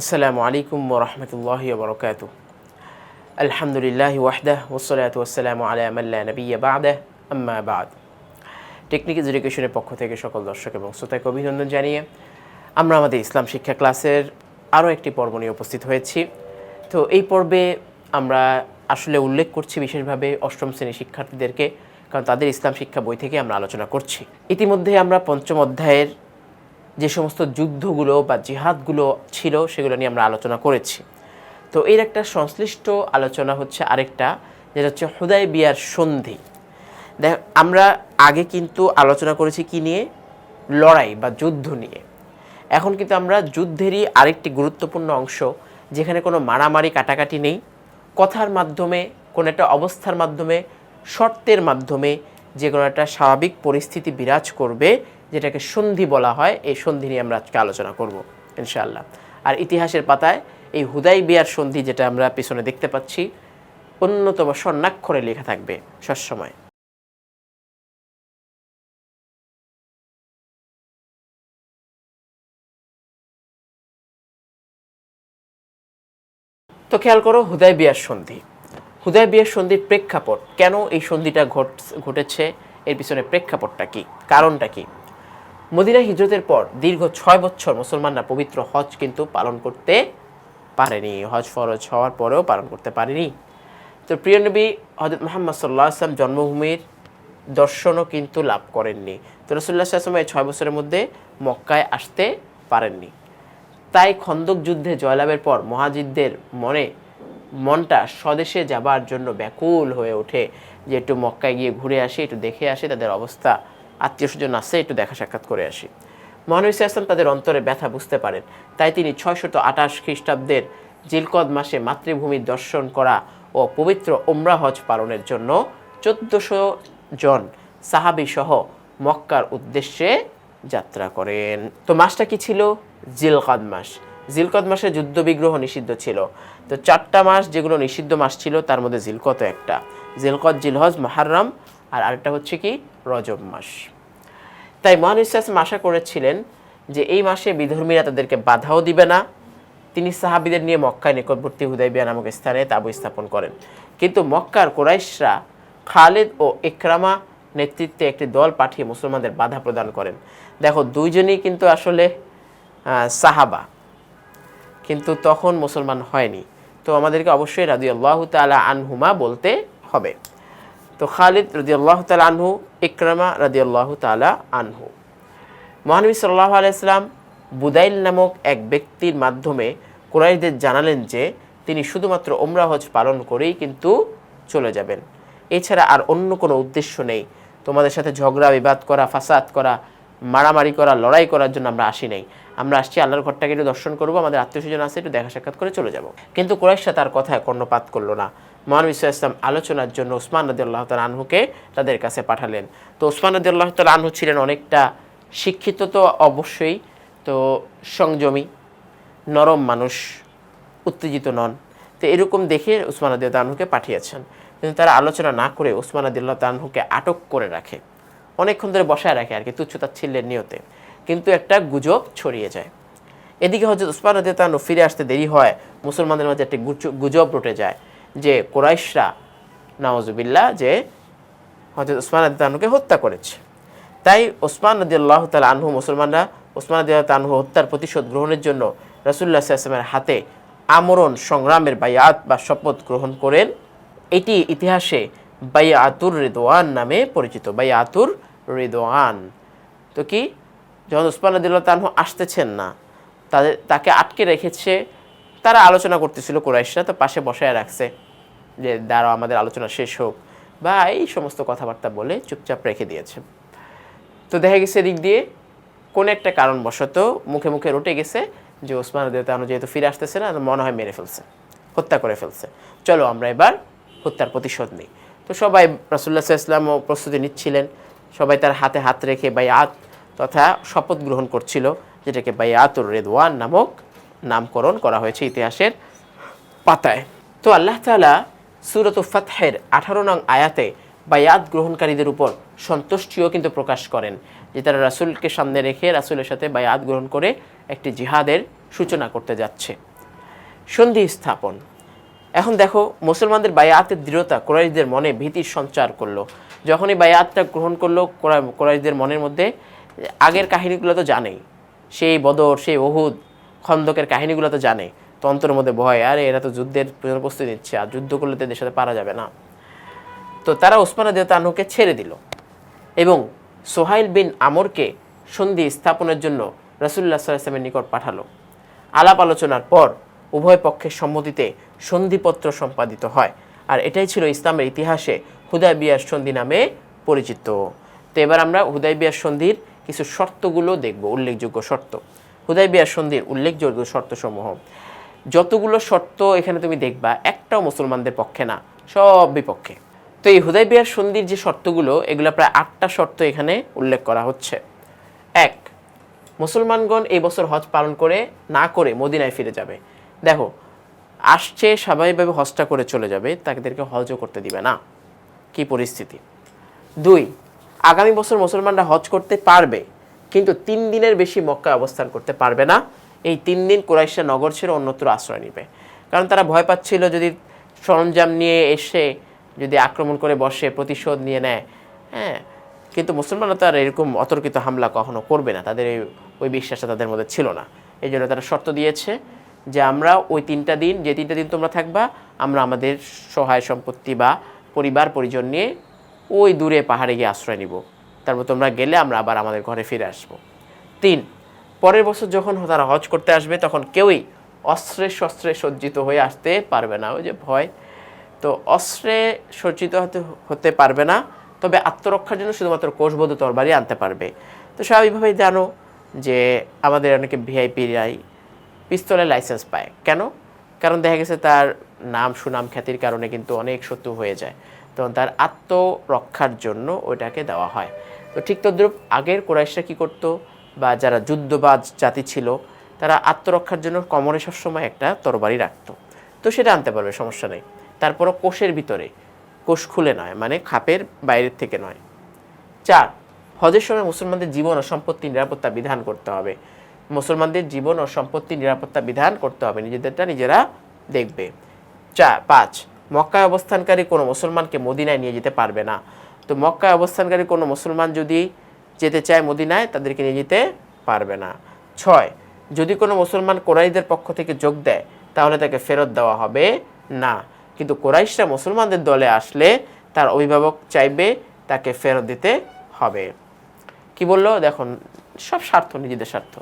আসসালামু আলাইকুম ওরহমতুল্লাহি বরকাত আলহামদুলিল্লাহ ওয়াহদাহ ওসলাত ওসালামু আলা মাল্লা নবিয়া বাদাহ আম্মা বাদ টেকনিক এডুকেশনের পক্ষ থেকে সকল দর্শক এবং শ্রোতাকে অভিনন্দন জানিয়ে আমরা আমাদের ইসলাম শিক্ষা ক্লাসের আরও একটি পর্ব নিয়ে উপস্থিত হয়েছি। তো এই পর্বে আমরা আসলে উল্লেখ করছি বিশেষভাবে অষ্টম শ্রেণির শিক্ষার্থীদেরকে, কারণ তাদের ইসলাম শিক্ষা বই থেকে আমরা আলোচনা করছি। ইতিমধ্যে আমরা পঞ্চম অধ্যায়ের যে সমস্ত যুদ্ধগুলো বা জিহাদগুলো ছিল, সেগুলো নিয়ে আমরা আলোচনা করেছি। তো এর একটা সংশ্লিষ্ট আলোচনা হচ্ছে আরেকটা, যেটা হচ্ছে হুদাই বিয়ার সন্ধি। দেখ, আমরা আগে কিন্তু আলোচনা করেছি কি নিয়ে? লড়াই বা যুদ্ধ নিয়ে। এখন কিন্তু আমরা যুদ্ধেরই আরেকটি গুরুত্বপূর্ণ অংশ, যেখানে কোনো মারামারি, কাটাকাটি নেই। কথার মাধ্যমে, কোনো একটা অবস্থার মাধ্যমে, শর্তের মাধ্যমে যে কোনো একটা স্বাভাবিক পরিস্থিতি বিরাজ করবে যেটাকে সন্ধি বলা হয়, এই সন্ধি নিয়ে আমরা আজকে আলোচনা করব, ইনশাআল্লাহ। আর ইতিহাসের পাতায় এই হুদাই বিয়ার সন্ধি যেটা আমরা পিছনে দেখতে পাচ্ছি, অন্যতম স্বর্ণাক্ষরে লেখা থাকবে সবসময়। তো খেয়াল করো হুদায় বিয়ার সন্ধি। হুদায় বিয়ার সন্ধির প্রেক্ষাপট, কেন এই সন্ধিটা ঘট, ঘটেছে, এর পিছনে প্রেক্ষাপটটা কি, কারণটা কি? মদিনা হিজরতের পর দীর্ঘ ছয় বছর মুসলমানরা পবিত্র হজ কিন্তু পালন করতে পারেনি। হজ ফরজ হওয়ার পরেও পালন করতে পারেনি। তো প্রিয় নবী হজরত মোহাম্মদ সাল্লাহ আসলাম জন্মভূমির দর্শনও কিন্তু লাভ করেননি। তো রসুল্লাহ আসলাম এই ছয় বছরের মধ্যে মক্কায় আসতে পারেননি। তাই খন্দক যুদ্ধে জয়লাভের পর মহাজিদদের মনে, মনটা স্বদেশে যাবার জন্য ব্যাকুল হয়ে ওঠে যে একটু মক্কায় গিয়ে ঘুরে আসি, একটু দেখে আসি তাদের অবস্থা। আত্মীয় স্বজন আসে একটু দেখা সাক্ষাৎ করে আসি। মহানবী আসলাম তাদের অন্তরে ব্যথা বুঝতে পারেন। তাই তিনি ছয়শত আঠাশ খ্রিস্টাব্দের জিলকদ মাসে মাতৃভূমির দর্শন করা ও পবিত্র ওমরা হজ পালনের জন্য চোদ্দশো জন সাহাবি সহ মক্কার উদ্দেশ্যে যাত্রা করেন। তো মাসটা কি ছিল? জিলকদ মাস। জিলকদ মাসে যুদ্ধবিগ্রহ নিষিদ্ধ ছিল। তো চারটা মাস যেগুলো নিষিদ্ধ মাস ছিল, তার মধ্যে জিলকত একটা। জিলকত জিলহজ, মাহারাম আর আরেকটা হচ্ছে কি? রজব মাস। তাই মহান ইসলাম আশা করেছিলেন যে এই মাসে বিধর্মীরা তাদেরকে বাধাও দিবে না। তিনি সাহাবিদের নিয়ে মক্কায় নিকটবর্তী হুদাইবিয়া নামক স্থানে তাবু স্থাপন করেন। কিন্তু মক্কার কোরাইশরা খালেদ ও ইকরামা নেতৃত্বে একটি দল পাঠিয়ে মুসলমানদের বাধা প্রদান করেন। দেখো, দুইজনই কিন্তু আসলে সাহাবা। কিন্তু তখন মুসলমান হয়নি। তো আমাদেরকে অবশ্যই রাজি আল্লাহ তালা আনহুমা বলতে হবে। তো খালিদ রাজি আল্লাহ তালা আনহু, ইকরামা রাজি আল্লাহ তালা আনহু মহানবী সাল্লাহ আলাইসলাম বুদাইল নামক এক ব্যক্তির মাধ্যমে কুরাইশদের জানালেন যে তিনি শুধুমাত্র ওমরা হজ পালন করেই কিন্তু চলে যাবেন। এছাড়া আর অন্য কোনো উদ্দেশ্য নেই। তোমাদের সাথে ঝগড়া, বিবাদ করা, ফাসাদ করা, মারামারি করা, লড়াই করার জন্য আমরা আসি নাই। আমরা আসছি আল্লাহর ঘরটাকে একটু দর্শন করব, আমাদের আত্মীয় স্বজন আছে, একটু দেখা সাক্ষাৎ করে চলে যাব। কিন্তু কুরাইশা তার কথায় কর্ণপাত করল না। সাল্লাল্লাহু ইসলাম আলোচনার জন্য ওসমান রদি আল্লাহ তাল আনহুকে তাদের কাছে পাঠালেন। তো ওসমান রদি আল্লাহ তাল আনহু ছিলেন অনেকটা শিক্ষিত তো অবশ্যই, তো সংযমী, নরম মানুষ, উত্তেজিত নন। তো এরকম দেখে উসমান আদি তানহুকে পাঠিয়েছেন। কিন্তু তারা আলোচনা না করে উসমান আদিল্লাহ তানহুকে আটক করে রাখে। অনেকক্ষণ ধরে বসায় রাখে আর কি তুচ্ছতাচ্ছিল্যের নিয়তে। কিন্তু একটা গুজব ছড়িয়ে যায়। এদিকে হচ্ছে উসমান আদি তানহু ফিরে আসতে দেরি হয়, মুসলমানদের মাঝে একটি গুজব রটে যায়। যে কোরাইশরা নওয়াজুবিল্লাহ যে হজরত উসমান আদি তানহুকে হত্যা করেছে। তাই ওসমান নদী আল্লাহ তালা আনহু মুসলমানরা ওসমান নদী তানহু হত্যার প্রতিশোধ গ্রহণের জন্য রসুল্লাহ আসলামের হাতে আমরণ সংগ্রামের বায়াত বা শপথ গ্রহণ করেন। এটি ইতিহাসে বাইয়াতুর রেদোয়ান নামে পরিচিত বাইয়াতুর রেদোয়ান তো কি? যখন উসমান নদীল্লাহ তানহু আসতেছেন না, তাদের, তাকে আটকে রেখেছে তারা আলোচনা করতেছিল কোরাইশরা, তো পাশে বসায় রাখছে যে দাঁড়াও, আমাদের আলোচনা শেষ হোক। বা এই সমস্ত কথাবার্তা বলে চুপচাপ রেখে দিয়েছে। তো দেখা গেছে এদিক দিয়ে কোন একটা কারণবশত মুখে মুখে রটে গেছে যে ওসমান দেওতানু যেহেতু ফিরে আসতেছে না, মনে হয় মেরে ফেলছে, হত্যা করে ফেলছে। চলো আমরা এবার হত্যার প্রতিশোধ নিই। তো সবাই রাসুল্লাহ ইসলামও প্রস্তুতি নিচ্ছিলেন। সবাই তার হাতে হাত রেখে বায়াত তথা শপথ গ্রহণ করছিল, যেটাকে বায়াতুর রেদওয়ান নামক নামকরণ করা হয়েছে ইতিহাসের পাতায়। তো আল্লাহ তাআলা সুরত ফাতহের আঠারো নং আয়াতে বায়াত গ্রহণকারীদের উপর সন্তুষ্টিও কিন্তু প্রকাশ করেন, যে তারা রাসুলকে সামনে রেখে রাসূলের সাথে বায়াত গ্রহণ করে একটি জিহাদের সূচনা করতে যাচ্ছে। সন্ধি স্থাপন। এখন দেখো, মুসলমানদের বায়াতের দৃঢ়তা কোরাইশদের মনে ভীতির সঞ্চার করল। যখনই বায়াতটা গ্রহণ করল, কোরা- কোরাইশদের মনের মধ্যে আগের কাহিনীগুলো তো জানেই। সেই বদর, সেই ওহুদ খন্দকের কাহিনীগুলো তো জানে তো অন্তরের মধ্যে ভয়, আরে এরা তো যুদ্ধের প্রস্তুতি নিচ্ছে, আর যুদ্ধ করলে তো এদের সাথে পারা যাবে না। তো তারা ওসমান দেওতানুকে ছেড়ে দিল এবং সোহাইল বিন আমরকে সন্ধি স্থাপনের জন্য রসুল্লাহ সাল্লামের নিকট পাঠালো। আলাপ আলোচনার পর উভয় পক্ষের সম্মতিতে সন্ধিপত্র সম্পাদিত হয়। আর এটাই ছিল ইসলামের ইতিহাসে হুদায় বিয়ার সন্ধি নামে পরিচিত। তো এবার আমরা হুদায় বিয়ার সন্ধির কিছু শর্তগুলো দেখব, উল্লেখযোগ্য শর্ত। হুদায় বিয়ার সন্ধির উল্লেখযোগ্য শর্তসমূহ। যতগুলো শর্ত এখানে তুমি দেখবা, একটাও মুসলমানদের পক্ষে না, সব বিপক্ষে। তো এই হুদাই বিয়ার সন্ধির যে শর্তগুলো, এগুলো প্রায় আটটা শর্ত এখানে উল্লেখ করা হচ্ছে। এক, মুসলমানগণ এই বছর হজ পালন করে না করে মদিনায় ফিরে যাবে। দেখো, আসছে, স্বাভাবিকভাবে হজটা করে চলে যাবে, তাদেরকে হজও করতে দিবে না। কি পরিস্থিতি? দুই, আগামী বছর মুসলমানরা হজ করতে পারবে? কিন্তু তিন দিনের বেশি মক্কায় অবস্থান করতে পারবে না। এই তিন দিন কোরাইশা নগর ছেড়ে অন্যত্র আশ্রয় নেবে। কারণ তারা ভয় পাচ্ছিল যদি সরঞ্জাম নিয়ে এসে যদি আক্রমণ করে বসে, প্রতিশোধ নিয়ে নেয়। হ্যাঁ কিন্তু মুসলমানরা তো আর এরকম অতর্কিত হামলা কখনো করবে না। তাদের ওই বিশ্বাসটা তাদের মধ্যে ছিল না। এই জন্য তারা শর্ত দিয়েছে যে আমরা ওই তিনটা দিন, যে তিনটা দিন তোমরা থাকবা, আমরা আমাদের সহায় সম্পত্তি বা পরিবার, পরিজন নিয়ে ওই দূরে পাহাড়ে গিয়ে আশ্রয় নিব। তারপর তোমরা গেলে আমরা আবার আমাদের ঘরে ফিরে আসব। তিন, পরের বছর যখন তারা হজ করতে আসবে, তখন কেউই অস্ত্রে শস্ত্রে সজ্জিত হয়ে আসতে পারবে না। ওই যে ভয়। তো অস্ত্রে সজ্জিত হতে হতে পারবে না, তবে আত্মরক্ষার জন্য শুধুমাত্র কোষবদ্ধ তরবারি আনতে পারবে। তো স্বাভাবিকভাবেই জানো যে আমাদের অনেকে ভিআইপিরাই পিস্তলের লাইসেন্স পায়। কেন? কারণ দেখা গেছে তার নাম সুনাম খ্যাতির কারণে কিন্তু অনেক শত্রু হয়ে যায়। তখন তার আত্মরক্ষার জন্য ওইটাকে দেওয়া হয়। তো ঠিক তদ্রুপ আগের কোরাইশরা কী করতো? বা যারা যুদ্ধবাজ জাতি ছিল, তারা আত্মরক্ষার জন্য কমরে সবসময় একটা তরবারি রাখতো। তো সেটা আনতে পারবে, সমস্যা নেই। তারপরও কোষের ভিতরে, কোষ খুলে নয় মানে খাপের বাইরের থেকে নয়। চার, হজের সময় মুসলমানদের জীবন ও সম্পত্তি নিরাপত্তা বিধান করতে হবে। মুসলমানদের জীবন ও সম্পত্তি নিরাপত্তা বিধান করতে হবে, নিজেদেরটা নিজেরা দেখবে। চা, পাঁচ মক্কায় অবস্থানকারী কোনো মুসলমানকে মদিনায় নিয়ে যেতে পারবে না। তো মক্কায় অবস্থানকারী কোনো মুসলমান যদি যেতে চায় মদিনায়, তাদেরকে নিয়ে যেতে পারবে না। ছয়, যদি কোনো মুসলমান কোরাইদের পক্ষ থেকে যোগ দেয়, তাহলে তাকে ফেরত দেওয়া হবে না। কিন্তু কোরাইশরা মুসলমানদের দলে আসলে তার অভিভাবক চাইবে তাকে ফেরত দিতে হবে। কি বলল? দেখুন, সব স্বার্থ, নিজেদের স্বার্থ।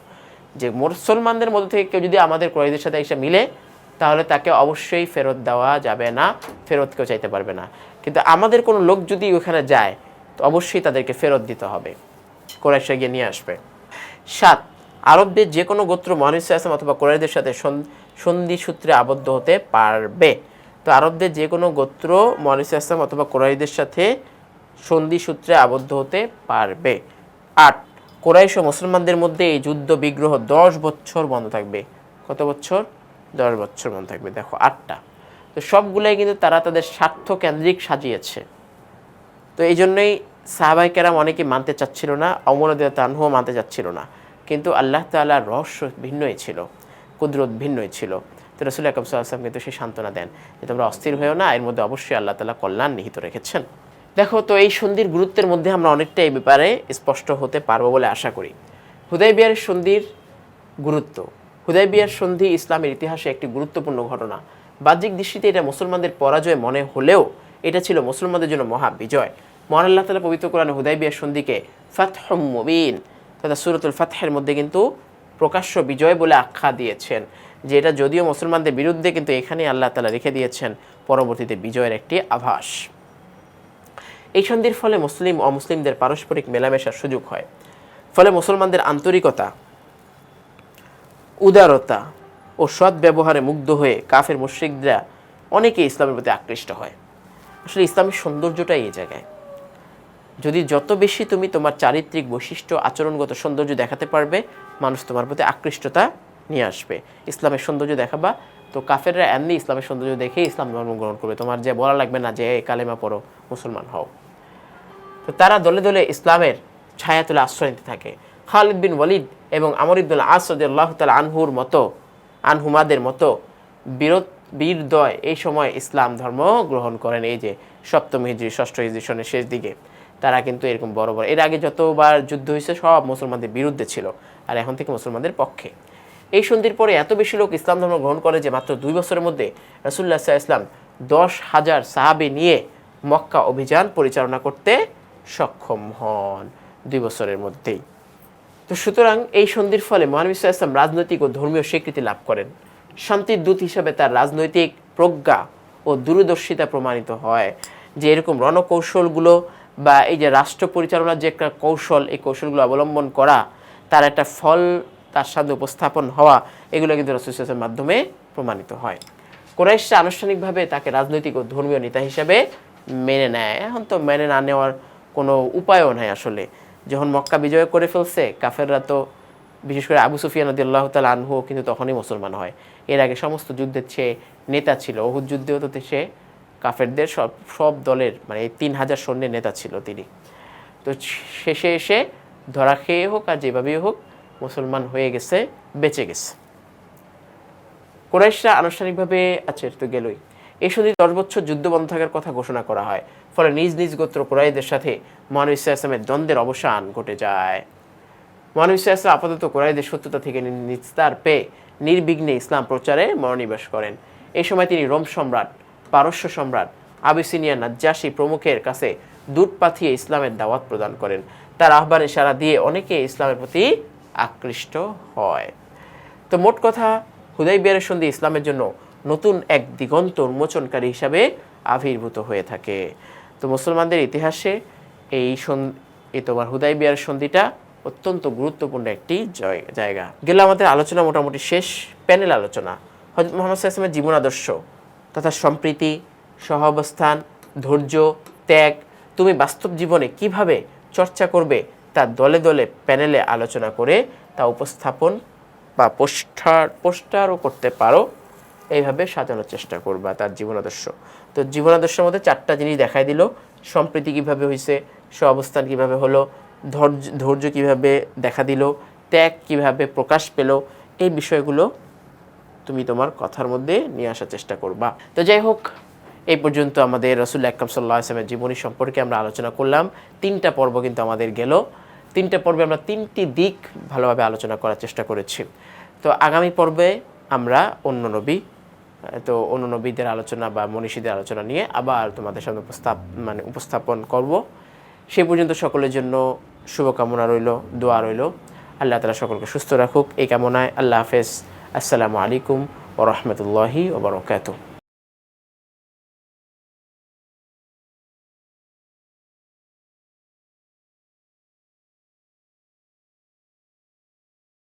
যে মুসলমানদের মধ্যে থেকে কেউ যদি আমাদের ক্রয়দের সাথে এসে মিলে তাহলে তাকে অবশ্যই ফেরত দেওয়া যাবে না, ফেরত কেউ চাইতে পারবে না। কিন্তু আমাদের কোনো লোক যদি ওখানে যায়, তো অবশ্যই তাদেরকে ফেরত দিতে হবে। কোরাইশা গিয়ে নিয়ে আসবে। সাত, আরবদের যে কোনো গোত্র মহানিস আসলাম অথবা কোরাইদের সাথে সন- সন্ধি সূত্রে আবদ্ধ হতে পারবে। তো আরবদের যে কোনো গোত্র মহানিস আসলাম অথবা কোরাইদের সাথে সন্ধি সূত্রে আবদ্ধ হতে পারবে। আট, কোরাইশ ও মুসলমানদের মধ্যে এই যুদ্ধ বিগ্রহ দশ বছর বন্ধ থাকবে। কত বছর দশ বছর মনে থাকবে, দেখো, আটটা। তো সবগুলাই কিন্তু তারা তাদের স্বার্থ কেন্দ্রিক সাজিয়েছে। তো এই জন্যই সাহাবাই কেরাম অনেকে মানতে চাচ্ছিল না অমরদেব তানহুও মানতে চাচ্ছিল না। কিন্তু আল্লাহ তাল্লাহর রহস্য ভিন্নই ছিল, কুদরত ভিন্নই ছিল। তো রসুল আকরম সাল্লাম কিন্তু সেই সান্ত্বনা দেন যে, তোমরা অস্থির হয়েও না, এর মধ্যে অবশ্যই আল্লাহ তালা কল্যাণ নিহিত রেখেছেন। দেখো, তো এই সন্ধির গুরুত্বের মধ্যে আমরা অনেকটা এই ব্যাপারে স্পষ্ট হতে পারব বলে আশা করি। হুদয় বিহারের সন্ধির গুরুত্ব। হুদয় বিহার সন্ধি ইসলামের ইতিহাসে একটি গুরুত্বপূর্ণ ঘটনা। বাহ্যিক দৃষ্টিতে এটা মুসলমানদের পরাজয় মনে হলেও এটা ছিল মুসলমানদের জন্য মহা বিজয়। মহান আল্লাহ তালা পবিত্র কোরআনে হুদাই বিয়ার সন্ধিকে ফাতহ মুবিন তথা সুরতুল ফাতহের মধ্যে কিন্তু প্রকাশ্য বিজয় বলে আখ্যা দিয়েছেন, যে এটা যদিও মুসলমানদের বিরুদ্ধে কিন্তু এখানে আল্লাহ তালা রেখে দিয়েছেন পরবর্তীতে বিজয়ের একটি আভাস। এই সন্ধির ফলে মুসলিম ও মুসলিমদের পারস্পরিক মেলামেশার সুযোগ হয়। ফলে মুসলমানদের আন্তরিকতা উদারতা ও সৎ ব্যবহারে মুগ্ধ হয়ে কাফের মুশ্রিকরা অনেকে ইসলামের প্রতি আকৃষ্ট হয়। আসলে ইসলামের সৌন্দর্যটাই এই জায়গায়। যদি যত বেশি তুমি তোমার চারিত্রিক বৈশিষ্ট্য, আচরণগত সৌন্দর্য দেখাতে পারবে, মানুষ তোমার প্রতি আকৃষ্টতা নিয়ে আসবে। ইসলামের সৌন্দর্য দেখাবা, তো কাফেররা এমনি ইসলামের সৌন্দর্য দেখে ইসলাম ধর্ম গ্রহণ করবে। তোমার যে বলা লাগবে না যে কালেমা পড়ো, মুসলমান হও। তো তারা দলে দলে ইসলামের ছায়া তুলে আশ্রয় নিতে থাকে। খালিদ বিন ওয়ালিদ এবং আমর ইবদুল আসদ আল্লাহ তাল আনহুর মতো, আনহুমাদের মতো বীরত বীরদয় এই সময় ইসলাম ধর্ম গ্রহণ করেন। এই যে সপ্তম হিজড়ি ষষ্ঠ হিজড়ি সনের শেষ দিকে তারা কিন্তু এরকম বড় বড় এর আগে যতবার যুদ্ধ হয়েছে, সব মুসলমানদের বিরুদ্ধে ছিল আর এখন থেকে মুসলমানদের পক্ষে। এই সন্ধির পরে এত বেশি লোক ইসলাম ধর্ম গ্রহণ করে যে মাত্র দুই বছরের মধ্যে রসুল্লাহ সাল্লাহ ইসলাম দশ হাজার সাহাবি নিয়ে মক্কা অভিযান পরিচালনা করতে সক্ষম হন। দুই বছরের মধ্যেই। তো সুতরাং এই সন্ধির ফলে মহানবী আলাইহি রাজনৈতিক ও ধর্মীয় স্বীকৃতি লাভ করেন। শান্তির দূত হিসাবে তার রাজনৈতিক প্রজ্ঞা ও দূরদর্শিতা প্রমাণিত হয়। যে এরকম রণকৌশলগুলো বা এই যে রাষ্ট্র পরিচালনার যে একটা কৌশল, এই কৌশলগুলো অবলম্বন করা, তার একটা ফল, তার সাথে উপস্থাপন হওয়া, এগুলো কিন্তু রসুলের মাধ্যমে প্রমাণিত হয়। কোরাইশরা আনুষ্ঠানিকভাবে তাকে রাজনৈতিক ও ধর্মীয় নেতা হিসাবে মেনে নেয়। এখন তো মেনে না নেওয়ার কোনো উপায়ও নাই আসলে। যখন মক্কা বিজয় করে ফেলছে, কাফেররা তো, বিশেষ করে আবু সুফিয়ান আল্লাহ তাল আনহু কিন্তু তখনই মুসলমান হয়। এর আগে সমস্ত যুদ্ধের সে নেতা ছিল অহুদ যুদ্ধেও তো সে কাফেরদের সব সব দলের মানে তিন হাজার সৈন্যের নেতা ছিল তিনি। তো শেষে এসে ধরা খেয়ে হোক আর যেভাবেই হোক, মুসলমান হয়ে গেছে, বেঁচে গেছে। কোরাইশরা আনুষ্ঠানিকভাবে আচ্ছা তো গেলই। এই সন্ধি দশ বছর যুদ্ধ বন্ধ থাকার কথা ঘোষণা করা হয়। ফলে নিজ নিজ গোত্র কোরাইদের সাথে মহানবী ইসলামের দ্বন্দ্বের অবসান ঘটে যায়। মহানবী ইসলাম আপাতত কোরাইদের সত্যতা থেকে নিস্তার পেয়ে নির্বিঘ্নে ইসলাম প্রচারে মনোনিবেশ করেন। এই সময় তিনি রোম সম্রাট, পারস্য সম্রাট আবিসিনিয়া নাজ্জাসী প্রমুখের কাছে দূত পাঠিয়ে ইসলামের দাওয়াত প্রদান করেন। তার আহ্বানে সাড়া দিয়ে অনেকে ইসলামের প্রতি আকৃষ্ট হয়। তো মোট কথা হুদাই বিয়ারের সন্ধি ইসলামের জন্য নতুন এক দিগন্ত উন্মোচনকারী হিসাবে আবির্ভূত হয়ে থাকে। তো মুসলমানদের ইতিহাসে এই এই তোমার হুদাই বিয়ারের সন্ধিটা অত্যন্ত গুরুত্বপূর্ণ একটি জয়- জায়গা। গেল আমাদের আলোচনা মোটামুটি শেষ প্যানেল আলোচনা। হজরত মোহাম্মদ সাল্লামের জীবন আদর্শ, তথা সম্প্রীতি, সহাবস্থান, ধৈর্য, ত্যাগ, তুমি বাস্তব জীবনে কীভাবে চর্চা করবে তা দলে দলে প্যানেলে আলোচনা করে তা উপস্থাপন বা পোস্টার পোস্টারও করতে পারো। এইভাবে সাজানোর চেষ্টা করবা তার জীবন আদর্শ। তো জীবন আদর্শের মধ্যে চারটা জিনিস দেখাই দিল। সম্প্রীতি কীভাবে হয়েছে সে অবস্থান কীভাবে হলো, ধৈর্য ধৈর্য কীভাবে দেখা দিল, ত্যাগ কীভাবে প্রকাশ পেল, এই বিষয়গুলো তুমি তোমার কথার মধ্যে নিয়ে আসার চেষ্টা করবা। তো যাই হোক, এই পর্যন্ত আমাদের রসুল আকরম সাল্লাহ আসলামের জীবনী সম্পর্কে আমরা আলোচনা করলাম। তিনটা পর্ব কিন্তু আমাদের গেল। তিনটা পর্বে আমরা তিনটি দিক ভালোভাবে আলোচনা করার চেষ্টা করেছি। তো আগামী পর্বে আমরা অন্য নবী তো অন্য নবীদের আলোচনা বা মনীষীদের আলোচনা নিয়ে আবার তোমাদের সামনে উপস্থাপ মানে উপস্থাপন করব। সেই পর্যন্ত সকলের জন্য শুভকামনা রইল, দোয়া রইল। আল্লাহ তালা সকলকে সুস্থ রাখুক, এই কামনায় আল্লাহ হাফেজ। আসসালামু আলাইকুম ও রহমতুল্লাহি ওবরকাতুহ